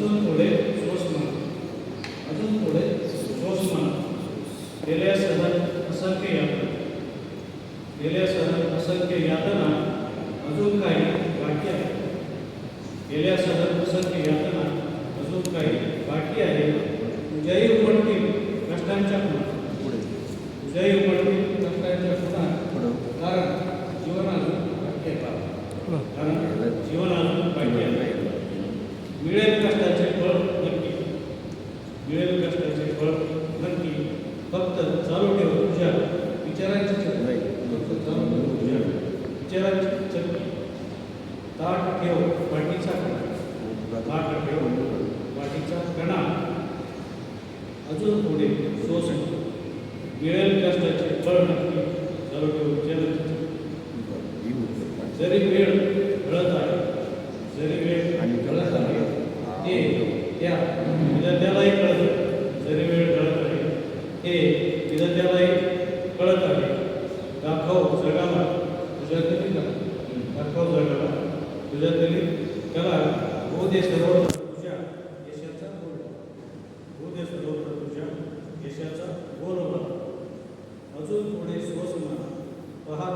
अजून थोडे श्वासमान अजून थोडे श्वासमान गेल्या सहज असंख्य यातना गेल्या सहज असंख्य यातना अजून काही बाकी आहे. गेल्या सहज असंख्य यातना अजून काही बाकी आहे. तुझ्याही उमटतील कष्टांच्या खुणा तुझ्याही उमटतील कष्टांच्या पुन्हा कारण जीवन अजून बाकी आहे कारण जीवन अजून बाकी आहे मिळेल कष्टाचे फळ नक्की कष्टाचे फळ नक्की फक्त चालू ठेव तुझ्या विचारांची चक्री फक्त चालू ठेव तुझ्या विचारांची चक्री ताट ठेव पाठीचा कणा. ताट ठेव पाठीचा कणा. अजून थोडे शोषण मिळेल कष्टाचे फळ नक्की. चालू ठेव विचारांची जरी वेळ घडत आहे जरी वेळ घडत आहे ते त्या विद्यार्थ्यालाही कळत जरी वेळ घडत आहे हे विद्यार्थ्यालाही कळत आहे. दाखव जगाला. तुझ्यातली कला दाखव जगाला. तुझ्यातली कला हो दे सर्व तुझ्या यशाचा गौरव हो दे सर्व तुझ्या यशाचा गोड अजून पुढे श्वास म्हणा. पहा